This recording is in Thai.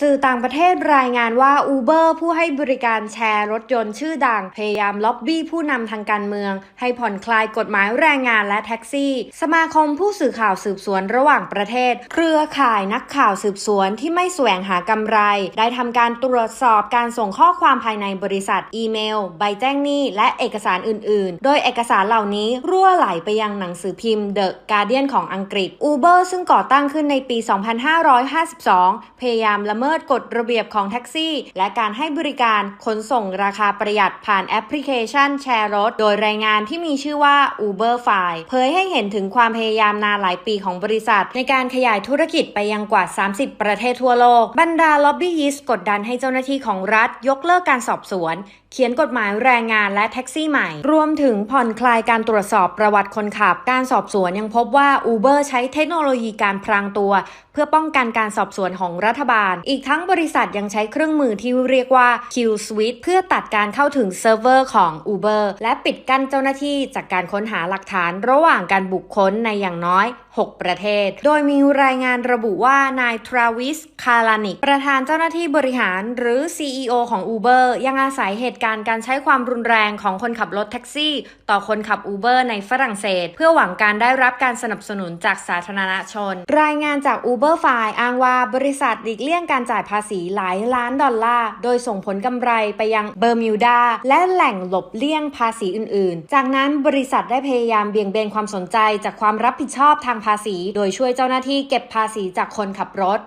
สื่อต่างประเทศรายงานว่า Uber ผู้ให้บริการแชร์รถยนต์ชื่อดัง พยายามล็อบบี้ผู้นำทางการเมือง ให้ผ่อนคลายกฎหมายแรงงานและแท็กซี่ สมาคมผู้สื่อข่าวสืบสวนระหว่างประเทศ เครือข่ายนักข่าวสืบสวนที่ไม่แสวงหากำไร ได้ทำการตรวจสอบการส่งข้อความภายในบริษัท อีเมล ใบแจ้งหนี้ และเอกสารอื่น ๆ โดยเอกสารเหล่านี้รั่วไหลไปยังหนังสือพิมพ์ The Guardian ของอังกฤษ Uber ซึ่งก่อตั้งขึ้นในปี 2552 พยายามละเมิดกฎระเบียบของแท็กซี่ และการให้บริการขนส่งราคาประหยัดผ่านแอปพลิเคชันแชร์รถ โดยรายงานที่มีชื่อว่า Uber f i เผยให้เห็นถึงความพยายามนานหลายปีของบริษัท ในการขยายธุรกิจไปยังกว่า 30 ประเทศทั่วโลก บรรดาล็อบบี้ยิสกดดันให้เจ้าหน้าที่ของรัฐยกเลิกการสอบสวน ขียนกฎหมายแรงงานและแท็กซี่ใหม่ รวมถึงผ่อนคลายการตรวจสอบประวัติคนขับ การสอบสวนยังพบว่า Uber ใช้เทคโนโลยีการพรางตัว เพื่อป้องกันการสอบสวนของรัฐบาล อีกทั้งบริษัทยังใช้เครื่องมือที่เรียกว่า Q Suite เพื่อตัดการเข้าถึงเซิร์ฟเวอร์ของ Uber และปิดกั้นเจ้าหน้าที่จากการค้นหาหลักฐานระหว่างการบุคคลในอย่างน้อย 6 ประเทศ โดยมีรายงานระบุว่านายทราวิส คาลานิก ประธานเจ้าหน้าที่บริหาร หรือ CEO ของ Uber ยังอาศัยเหตุการณ์การใช้ความรุนแรงของคนขับรถแท็กซี่ ต่อคนขับ Uber ในฝรั่งเศส เพื่อหวังการได้รับการสนับสนุนจากสาธารณชน รายงานจาก Uber f i อ้างว่าบริษัทหลีกเลี่ยงการจ่ายภาษีหลายล้านดอลลาร์ โดยส่งผลกำไรไปยังเบอร์มิวดาและแหล่งหลบเลี่ยงภาษีอื่น ๆ จากนั้นบริษัทได้พยายามเบี่ยงเบนความสนใจจากความรับผิดชอบทางภาษี โดยช่วยเจ้าหน้าที่เก็บภาษีจากคนขับรถ